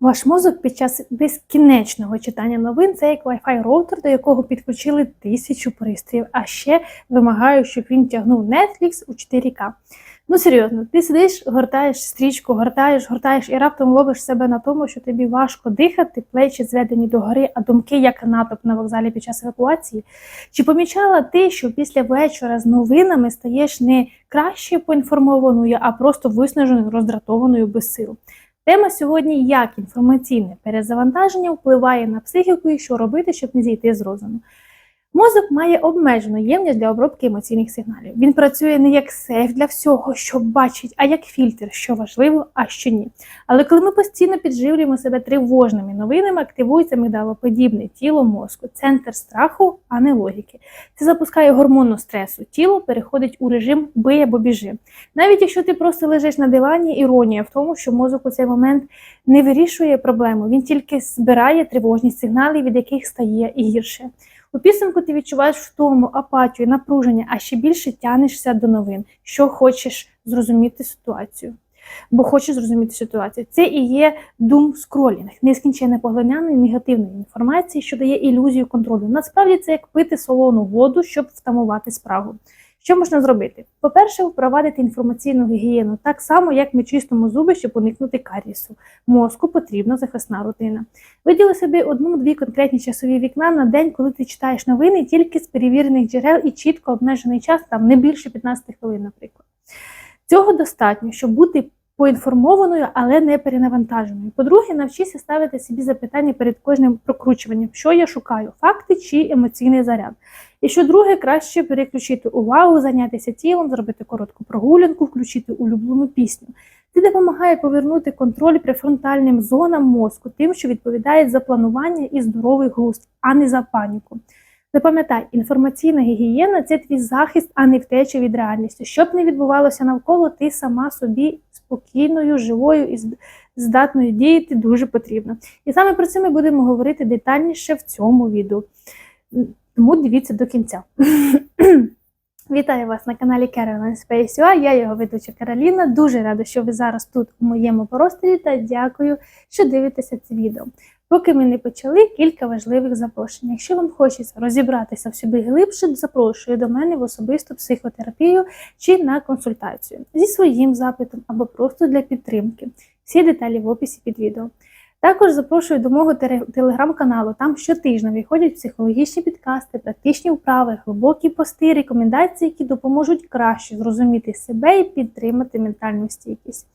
Ваш мозок під час безкінечного читання новин це як Wi-Fi роутер, до якого підключили тисячу пристроїв, а ще вимагаю, щоб він тягнув Netflix у 4К. Ну серйозно, ти сидиш, гортаєш стрічку, гортаєш, гортаєш і раптом ловиш себе на тому, що тобі важко дихати, плечі зведені до гори, а думки як натовп на вокзалі під час евакуації. Чи помічала ти, що після вечора з новинами стаєш не краще поінформованою, а просто виснаженою, роздратованою без сил? Тема сьогодні як інформаційне перезавантаження впливає на психіку і що робити, щоб не зійти з розуму. Мозок має обмежену ємність для обробки емоційних сигналів. Він працює не як сейф для всього, що бачить, а як фільтр, що важливо, а що ні. Але коли ми постійно підживлюємо себе тривожними новинами, активується мигдалоподібне тіло мозку, центр страху, а не логіки. Це запускає гормону стресу. Тіло переходить у режим бий або біжи. Навіть якщо ти просто лежиш на дивані, іронія в тому, що мозок у цей момент не вирішує проблему, він тільки збирає тривожні сигнали, від яких стає гірше. У підсумку ти відчуваєш втому, апатію, напруження, а ще більше тянешся до новин, що хочеш зрозуміти ситуацію. Бо хочеш зрозуміти ситуацію. Це і є дум-скролінг, нескінченне поглинання негативної інформації, що дає ілюзію контролю. Насправді це як пити солону воду, щоб втамувати спрагу. Що можна зробити? По-перше, впровадити інформаційну гігієну так само, як ми чистимо зуби, щоб уникнути карісу. Мозку потрібна захисна рутина. Виділи собі одну-дві конкретні часові вікна на день, коли ти читаєш новини тільки з перевірених джерел і чітко обмежений час, там не більше 15 хвилин, наприклад. Цього достатньо, щоб бути поінформованою, але не перенавантаженою. По-друге, навчися ставити собі запитання перед кожним прокручуванням, що я шукаю, факти чи емоційний заряд. І що друге, краще переключити увагу, зайнятися тілом, зробити коротку прогулянку, включити улюблену пісню. Це допомагає повернути контроль префронтальним зонам мозку, тим, що відповідає за планування і здоровий глузд, а не за паніку. Запам'ятай, інформаційна гігієна це твій захист, а не втеча від реальності. Щоб не відбувалося навколо, ти сама собі спокійною, живою і здатною діяти дуже потрібно. І саме про це ми будемо говорити детальніше в цьому відео. Тому дивіться до кінця. Вітаю вас на каналі Caroline Space UA, Я його ведуча Кароліна. Дуже рада, що ви зараз тут у моєму просторі та дякую, що дивитеся це відео. Поки ми не почали, кілька важливих запрошень. Якщо вам хочеться розібратися в собі глибше, запрошую до мене в особисту психотерапію чи на консультацію зі своїм запитом або просто для підтримки. Всі деталі в описі під відео. Також запрошую до мого телеграм-каналу. Там щотижня виходять психологічні підкасти, практичні вправи, глибокі пости, рекомендації, які допоможуть краще зрозуміти себе і підтримати ментальну стійкість.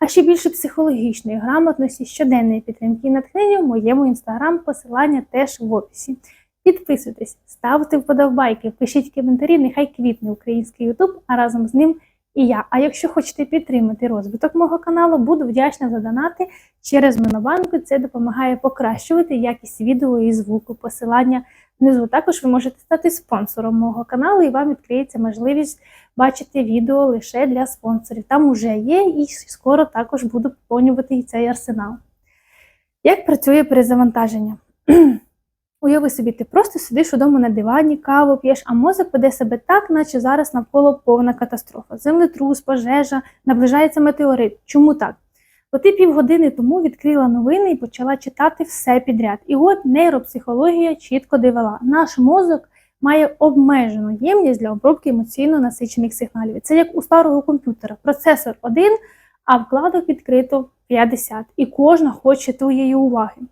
А ще більше психологічної грамотності, щоденної підтримки і натхнення в моєму інстаграм, посилання теж в описі. Підписуйтесь, ставте вподобайки, пишіть коментарі, нехай квітне український Ютуб, а разом з ним і я. А якщо хочете підтримати розвиток мого каналу, буду вдячна за донати через Монобанку. Це допомагає покращувати якість відео і звуку. Посилання внизу. Також ви можете стати спонсором мого каналу, і вам відкриється можливість бачити відео лише для спонсорів. Там уже є, і скоро також буду поповнювати цей арсенал. Як працює перезавантаження? Уяви собі, ти просто сидиш удома на дивані, каву п'єш, а мозок веде себе так, наче зараз навколо повна катастрофа. Землетрус, пожежа, наближається метеорит. Чому так? Бо ти півгодини тому відкрила новини і почала читати все підряд. І от нейропсихологія чітко довела. Наш мозок має обмежену ємність для обробки емоційно насичених сигналів. Це як у старого комп'ютера. Процесор один, а вкладок відкрито 50. І кожна хоче твоєї уваги.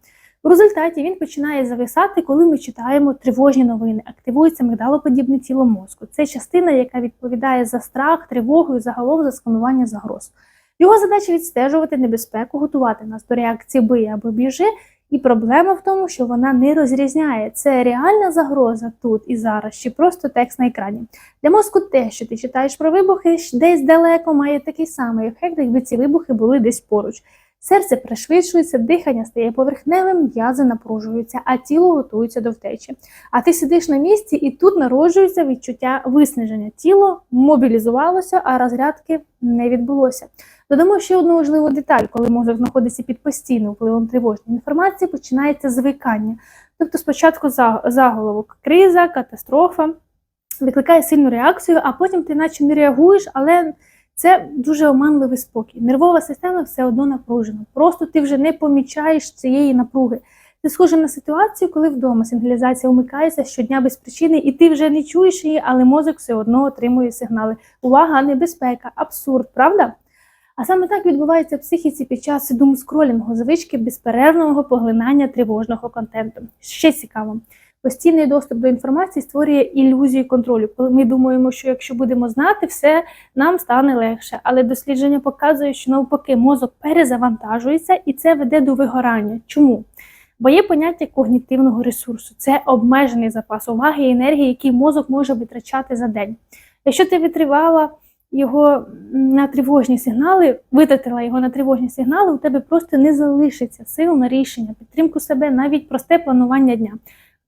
В результаті він починає зависати, коли ми читаємо тривожні новини, активується мигдалоподібне тіло мозку. Це частина, яка відповідає за страх, тривогу і загалом за сканування загроз. Його задача відстежувати небезпеку, готувати нас до реакції бий або біжи. І проблема в тому, що вона не розрізняє, це реальна загроза тут і зараз, чи просто текст на екрані. Для мозку те, що ти читаєш про вибухи, десь далеко має такий самий ефект, якби ці вибухи були десь поруч. Серце пришвидшується, дихання стає поверхневим, м'язи напружуються, а тіло готується до втечі. А ти сидиш на місці, і тут народжується відчуття виснаження. Тіло мобілізувалося, а розрядки не відбулося. Додамо ще одну важливу деталь, коли мозок знаходиться під постійним впливом тривожної інформації, починається звикання. Тобто, спочатку заголовок криза, катастрофа викликає сильну реакцію, а потім ти наче не реагуєш, але Це дуже оманливий спокій. Нервова система все одно напружена. Просто ти вже не помічаєш цієї напруги. Це схоже на ситуацію, коли вдома сигналізація вмикається щодня без причини, і ти вже не чуєш її, але мозок все одно отримує сигнали. Увага, небезпека, абсурд, правда? А саме так відбувається в психіці під час думскролінгу, звички безперервного поглинання тривожного контенту. Ще цікаво. Постійний доступ до інформації створює ілюзію контролю. Коли ми думаємо, що якщо будемо знати все, нам стане легше. Але дослідження показує, що навпаки мозок перезавантажується і це веде до вигорання. Чому? Бо є поняття когнітивного ресурсу. Це обмежений запас уваги і енергії, який мозок може витрачати за день. Якщо ти витривала його на тривожні сигнали, витратила його на тривожні сигнали, у тебе просто не залишиться сил на рішення, підтримку себе, навіть просте планування дня.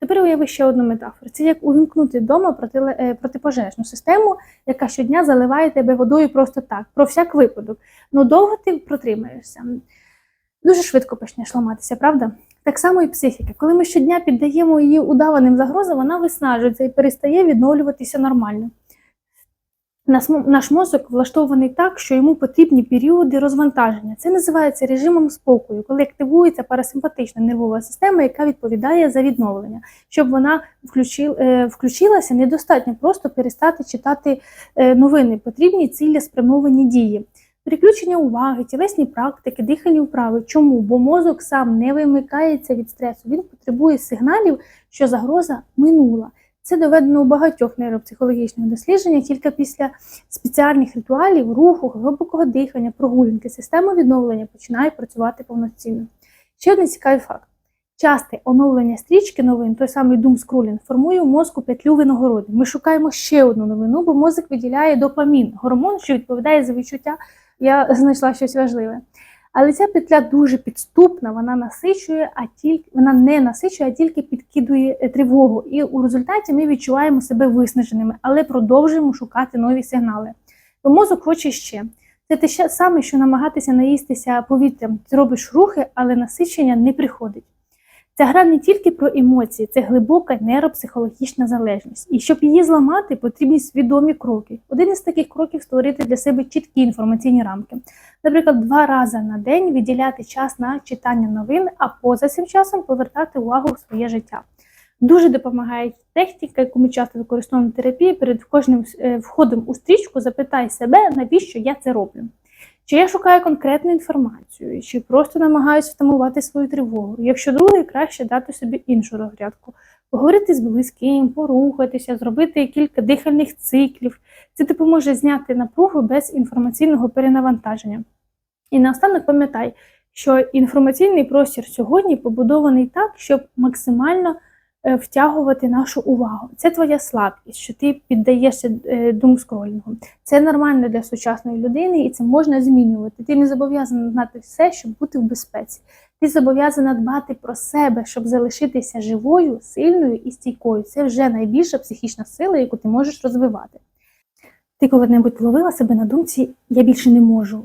Тепер уяви ще одну метафору. Це як увімкнути вдома е, протипожежну систему, яка щодня заливає тебе водою просто так, про всяк випадок. Ну довго ти протримаєшся. Дуже швидко почнеш ламатися, правда? Так само і психіка. Коли ми щодня піддаємо її удаваним загрозам, вона виснажується і перестає відновлюватися нормально. Наш мозок влаштований так, що йому потрібні періоди розвантаження. Це називається режимом спокою, коли активується парасимпатична нервова система, яка відповідає за відновлення. Щоб вона е, включилася, недостатньо просто перестати читати е, новини. Потрібні цілеспрямовані дії. Переключення уваги, тілесні практики, дихальні вправи. Чому? Бо мозок сам не вимикається від стресу. Він потребує сигналів, що загроза минула. Це доведено у багатьох нейропсихологічних дослідженнях. Тільки після спеціальних ритуалів, руху, глибокого дихання, прогулянки, система відновлення починає працювати повноцінно. Ще один цікавий факт. Часте оновлення стрічки новин, той самий думскролінг, формує у мозку петлю винагороди. Ми шукаємо ще одну новину, бо мозок виділяє допамін, гормон, що відповідає за відчуття. Я знайшла щось важливе. Але ця петля дуже підступна, вона насичує, а тільки вона не насичує, а тільки підкидує е, тривогу. І у результаті ми відчуваємо себе виснаженими, але продовжуємо шукати нові сигнали. Бо мозок хоче ще. Це те саме, що намагатися наїстися повітрям. Ти робиш рухи, але насичення не приходить. Ця гра не тільки про емоції, це глибока нейропсихологічна залежність. І щоб її зламати, потрібні свідомі кроки. Один із таких кроків створити для себе чіткі інформаційні рамки. Наприклад, два рази на день виділяти час на читання новин, а поза цим часом повертати увагу в своє життя. Дуже допомагає техніка, яку ми часто використовуємо в терапії. Перед кожним е, входом у стрічку запитай себе, навіщо я це роблю. Чи я шукаю конкретну інформацію, чи просто намагаюся втамувати свою тривогу. Якщо друге, краще дати собі іншу розрядку. Поговорити з близьким, порухатися, зробити кілька дихальних циклів. Це допоможе зняти напругу без інформаційного перенавантаження. І наостанок пам'ятай, що інформаційний простір сьогодні побудований так, щоб максимально втягувати нашу увагу. Це твоя слабкість, що ти піддаєшся е, думскролінгу. Це нормально для сучасної людини і це можна змінювати. Ти не зобов'язана знати все, щоб бути в безпеці. Ти зобов'язана дбати про себе, щоб залишитися живою, сильною і стійкою. Це вже найбільша психічна сила, яку ти можеш розвивати. Ти коли-небудь ловила себе на думці Я більше не можу,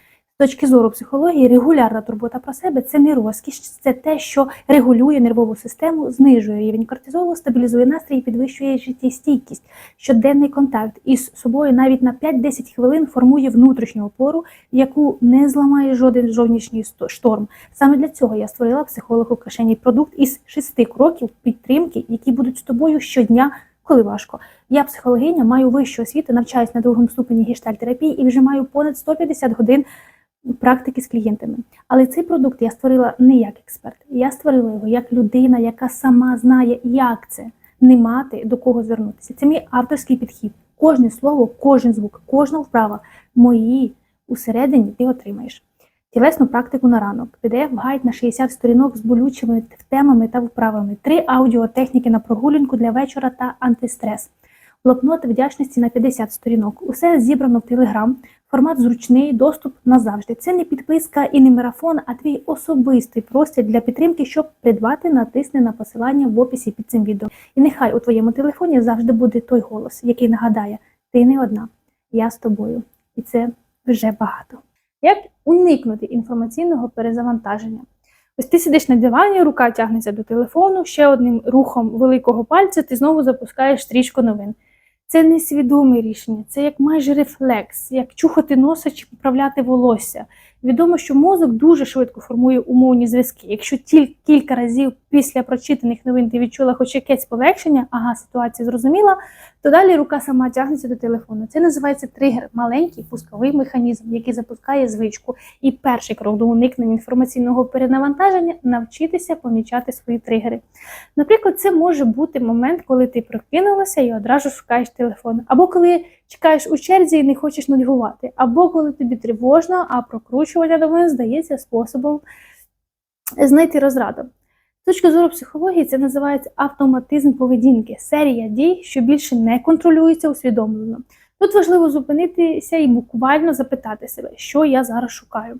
Точки зору психології, регулярна турбота про себе це не розкіш, це те, що регулює нервову систему, знижує рівень кортизолу, стабілізує настрій і підвищує життєстійкість. Щоденний контакт із собою навіть на 5-10 хвилин формує внутрішню опору, яку не зламає жоден зовнішній шторм. Саме для цього я створила психолог Украшеній продукт із шести кроків підтримки, які будуть з тобою щодня. Коли важко, я психологиня, маю вищу освіту, навчаюсь на другому ступені гештальтерапії і вже маю понад 150 годин практики з клієнтами. Але цей продукт я створила не як експерт. Я створила його як людина, яка сама знає, як це не мати до кого звернутися. Це мій авторський підхід. Кожне слово, кожен звук, кожна вправа мої усередині ти отримаєш. Тілесну практику на ранок, pdf гайд на 60 сторінок з болючими темами та вправами, три аудіотехніки на прогулянку для вечора та антистрес. блокнот вдячності на 50 сторінок. Усе зібрано в Телеграм. Формат зручний, доступ назавжди. Це не підписка і не марафон, а твій особистий простір для підтримки, щоб придбати, натисни на посилання в описі під цим відео. І нехай у твоєму телефоні завжди буде той голос, який нагадає: ти не одна, я з тобою. І це вже багато. Як уникнути інформаційного перезавантаження? Ось ти сидиш на дивані, рука тягнеться до телефону, ще одним рухом великого пальця ти знову запускаєш стрічку новин. Це не свідоме рішення, це як майже рефлекс, як чухати носа чи поправляти волосся. Відомо, що мозок дуже швидко формує умовні зв'язки. Якщо тільки кілька разів після прочитаних новин ти відчула хоч якесь полегшення, ага, ситуація зрозуміла, то далі рука сама тягнеться до телефону. Це називається тригер, маленький пусковий механізм, який запускає звичку. І перший крок до уникнення інформаційного перенавантаження навчитися помічати свої тригери. Наприклад, це може бути момент, коли ти прокинулася і одразу шукаєш телефон, або коли чекаєш у черзі і не хочеш нудьгувати, або коли тобі тривожно, а прокручування новин здається способом знайти розраду. З точки зору психології, це називається автоматизм поведінки, серія дій, що більше не контролюється усвідомлено. Тут важливо зупинитися і буквально запитати себе, що я зараз шукаю.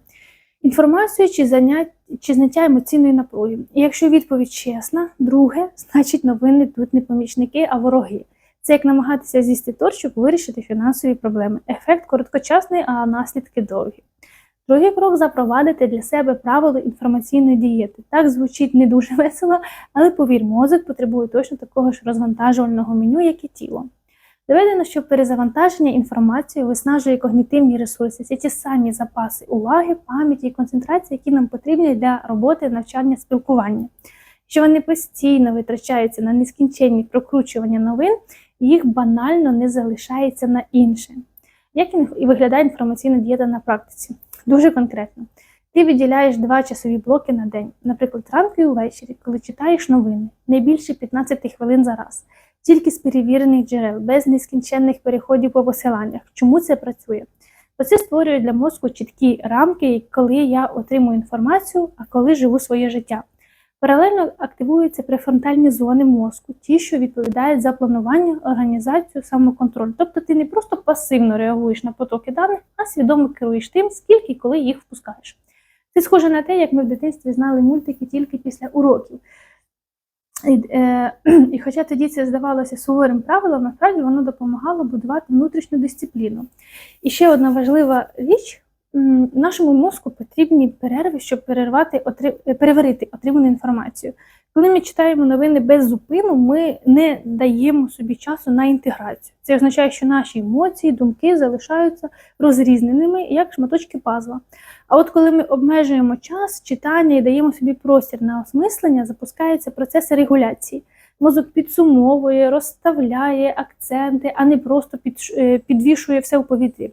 Інформацію чи занять, чи зняття емоційної напруги. І якщо відповідь чесна, друге, значить новини тут не помічники, а вороги. Це як намагатися з'їсти торт, щоб вирішити фінансові проблеми. Ефект короткочасний, а наслідки довгі. Другий крок запровадити для себе правило інформаційної дієти. Так звучить не дуже весело, але повір, мозок потребує точно такого ж розвантажувального меню, як і тіло. Доведено, що перезавантаження інформацією виснажує когнітивні ресурси. Це ті самі запаси уваги, пам'яті і концентрації, які нам потрібні для роботи, навчання, спілкування. Що вони постійно витрачаються на нескінченні прокручування новин, їх банально не залишається на інше. Як і виглядає інформаційна дієта на практиці? Дуже конкретно. Ти виділяєш два часові блоки на день, наприклад, ранку і увечері, коли читаєш новини, не більше 15 хвилин за раз, тільки з перевірених джерел, без нескінченних переходів по посиланнях. Чому це працює? Бо це створює для мозку чіткі рамки, коли я отримую інформацію, а коли живу своє життя. Паралельно активуються префронтальні зони мозку, ті, що відповідають за планування, організацію, самоконтроль. Тобто ти не просто пасивно реагуєш на потоки даних, а свідомо керуєш тим, скільки і коли їх впускаєш. Це схоже на те, як ми в дитинстві знали мультики тільки після уроків. І, е, і хоча тоді це здавалося суворим правилом, насправді воно допомагало будувати внутрішню дисципліну. І ще одна важлива річ. Нашому мозку потрібні перерви, щоб перервати, переварити отриману інформацію. Коли ми читаємо новини без зупину, ми не даємо собі часу на інтеграцію. Це означає, що наші емоції, думки залишаються розрізненими, як шматочки пазла. А от коли ми обмежуємо час читання і даємо собі простір на осмислення, запускаються процеси регуляції. Мозок підсумовує, розставляє акценти, а не просто е, підвішує все у повітрі.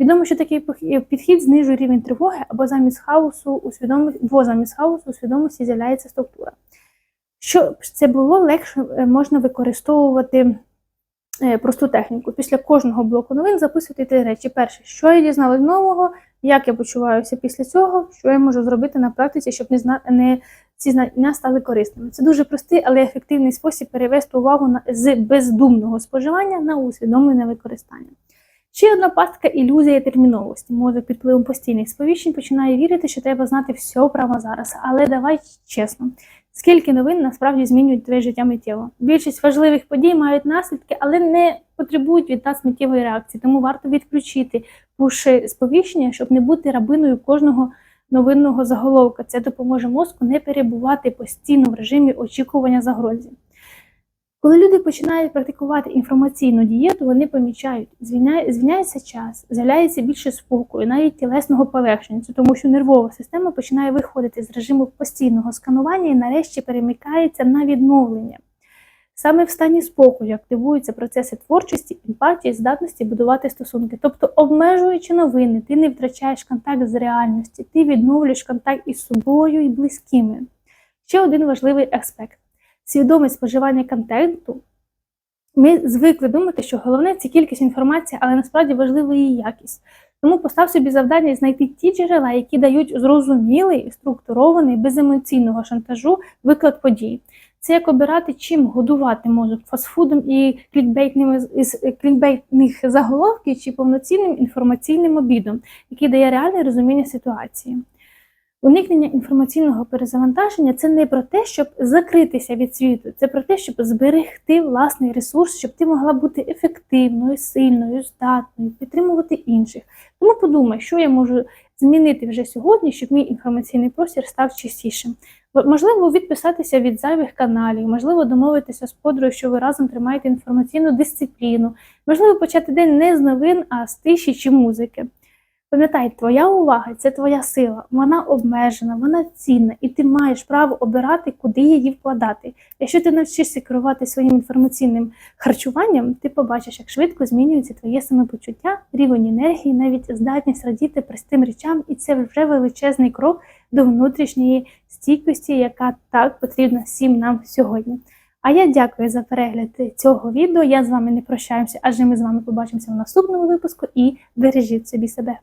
Відомо, що такий підхід знижує рівень тривоги або замість хаосу у свідомості, замість хаосу у свідомості з'являється структура. Щоб це було легше е, можна використовувати е, просту техніку. Після кожного блоку новин записувати три речі. Перше, що я дізналась нового, як я почуваюся після цього, що я можу зробити на практиці, щоб не зна... не ці знання стали корисними. Це дуже простий, але ефективний спосіб перевести увагу на з бездумного споживання на усвідомлене використання. Ще одна пастка ілюзія терміновості. Мозок під впливом постійних сповіщень починає вірити, що треба знати все прямо зараз. Але давай чесно, скільки новин насправді змінюють твоє життя миттєво. Більшість важливих подій мають наслідки, але не потребують від нас миттєвої реакції. Тому варто відключити пуші сповіщення, щоб не бути рабиною кожного новинного заголовка. Це допоможе мозку не перебувати постійно в режимі очікування загрози. Коли люди починають практикувати інформаційну дієту, вони помічають, звільняється час, з'являється більше спокою, навіть тілесного полегшення, тому що нервова система починає виходити з режиму постійного сканування і нарешті перемикається на відновлення. Саме в стані спокою активуються процеси творчості, емпатії, здатності будувати стосунки. Тобто, обмежуючи новини, ти не втрачаєш контакт з реальністю, ти відновлюєш контакт із собою і близькими. Ще один важливий аспект свідоме споживання контенту, ми звикли думати, що головне це кількість інформації, але насправді важлива її якість. Тому постав собі завдання знайти ті джерела, які дають зрозумілий, структурований, без емоційного шантажу виклад подій. Це як обирати, чим годувати мозок фастфудом і клікбейтними клікбейтних заголовків чи повноцінним інформаційним обідом, який дає реальне розуміння ситуації. Уникнення інформаційного перезавантаження це не про те, щоб закритися від світу, це про те, щоб зберегти власний ресурс, щоб ти могла бути ефективною, сильною, здатною, підтримувати інших. Тому подумай, що я можу змінити вже сьогодні, щоб мій інформаційний простір став чистішим. Можливо, відписатися від зайвих каналів, можливо, домовитися з подругою, що ви разом тримаєте інформаційну дисципліну, можливо, почати день не з новин, а з тиші чи музики. Пам'ятай, твоя увага це твоя сила, вона обмежена, вона цінна, і ти маєш право обирати, куди її вкладати. Якщо ти навчишся керувати своїм інформаційним харчуванням, ти побачиш, як швидко змінюється твоє самопочуття, рівень енергії, навіть здатність радіти простим речам, і це вже величезний крок до внутрішньої стійкості, яка так потрібна всім нам сьогодні. А я дякую за перегляд цього відео. Я з вами не прощаюся, адже ми з вами побачимося в наступному випуску і бережіть собі себе.